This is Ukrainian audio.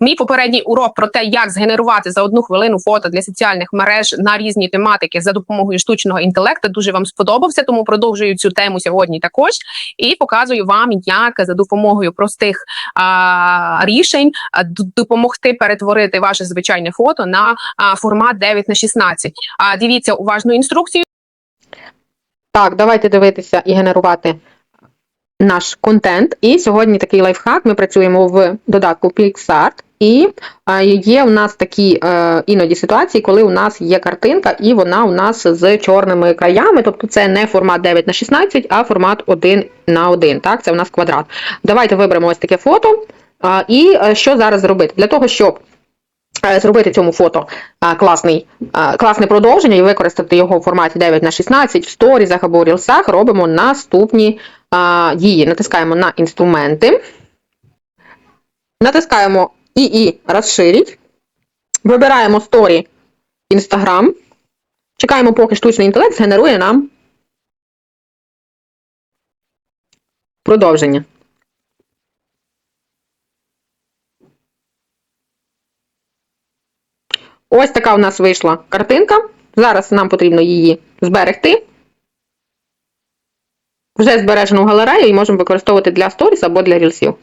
Мій попередній урок про те, як згенерувати за одну хвилину фото для соціальних мереж на різні тематики за допомогою штучного інтелекту, дуже вам сподобався. Тому продовжую цю тему сьогодні також і показую вам, як за допомогою простих а, рішень допомогти перетворити ваше звичайне фото на а, формат 9 на 16. А дивіться уважну інструкцію. Так, давайте дивитися і генерувати наш контент. І сьогодні такий лайфхак. Ми працюємо в додатку PixArt. І е, є у нас такі е, іноді ситуації, коли у нас є картинка, і вона у нас з чорними краями. Тобто це не формат 9 на 16, а формат 1 на 1. Так, це у нас квадрат. Давайте виберемо ось таке фото. І е, що зараз зробити? Для того, щоб зробити цьому фото класний, класне продовження і використати його в форматі 9 на 16 в сторізах або рілсах, робимо наступні дії. Натискаємо на інструменти, натискаємо ІІ розширіть, вибираємо сторі Instagram, чекаємо, поки штучний інтелект згенерує нам продовження. Ось така у нас вийшла картинка. Зараз нам потрібно її зберегти. Вже збережену галерею і можемо використовувати для сторіс або для рілсів.